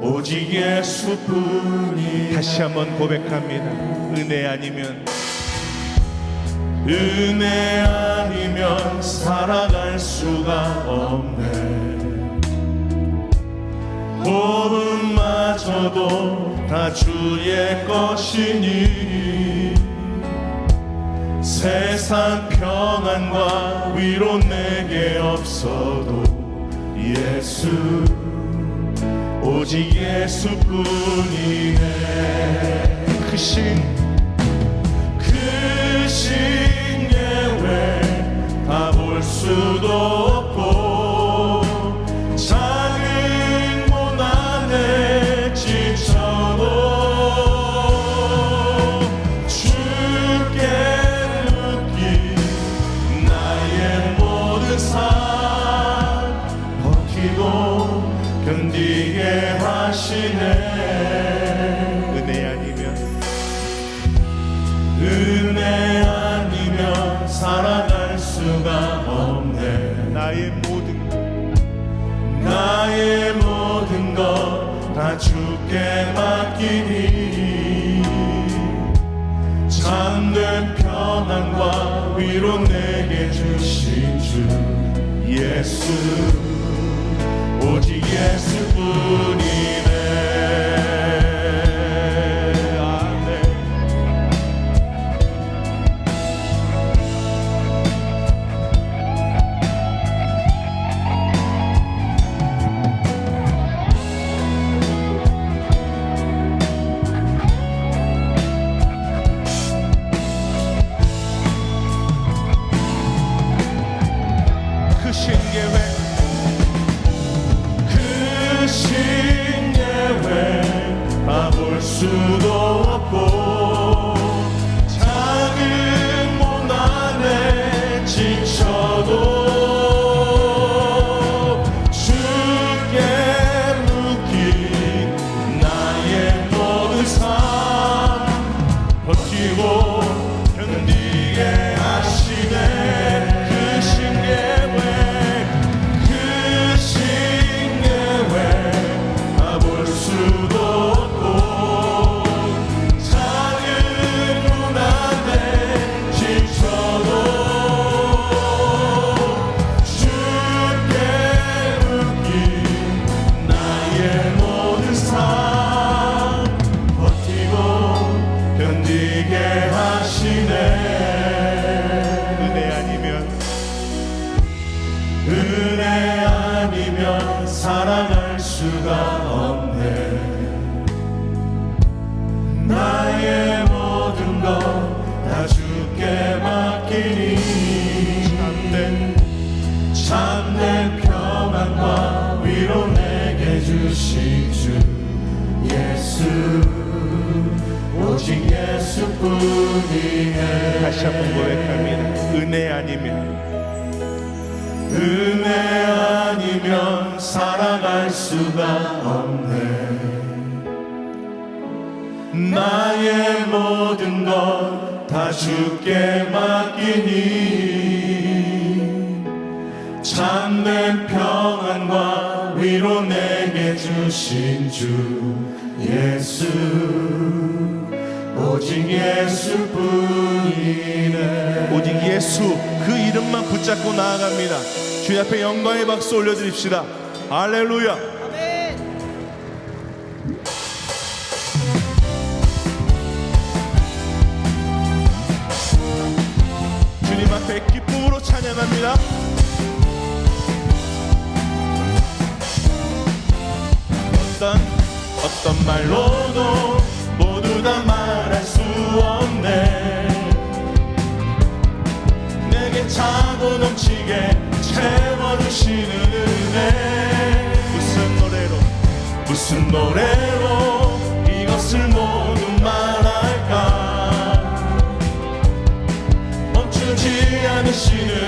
오직 예수뿐이 다시 한번 고백합니다. 은혜 아니면 은혜 아니면 살아갈 수가 없네. 호흡마저도 다 주의 것이니 세상 평안과 위로 내게 없어도 예수 오직 예수뿐이네. 크신 크신 예외 다 볼 수도 견디게 하시네. 은혜 아니면 은혜 아니면 살아갈 수가 없네. 나의 모든 나의 모든 것 다 주께 맡기니. 참된 평안과 위로 내게 주신 주 예수 오 soon. 주신 주 예수 오직 예수뿐이네. 다시 한번 고백합니다. 은혜 아니면 은혜 아니면 살아갈 수가 없네. 나의 모든 것 다 주께 맡기니 참된 평안과 위로 내게 주신 주 예수 오직 예수뿐이네. 오직 예수 그 이름만 붙잡고 나아갑니다. 주 앞에 영광의 박수 올려드립시다. 할렐루야. 주님 앞에 기쁨으로 찬양합니다 어떤 어떤 말로도 모두 다 말할 수 없네. 내게 차고 넘치게 채워주시는 은혜. 무슨 노래로 무슨 노래로 이것을 모두 말할까? 멈추지 않으시는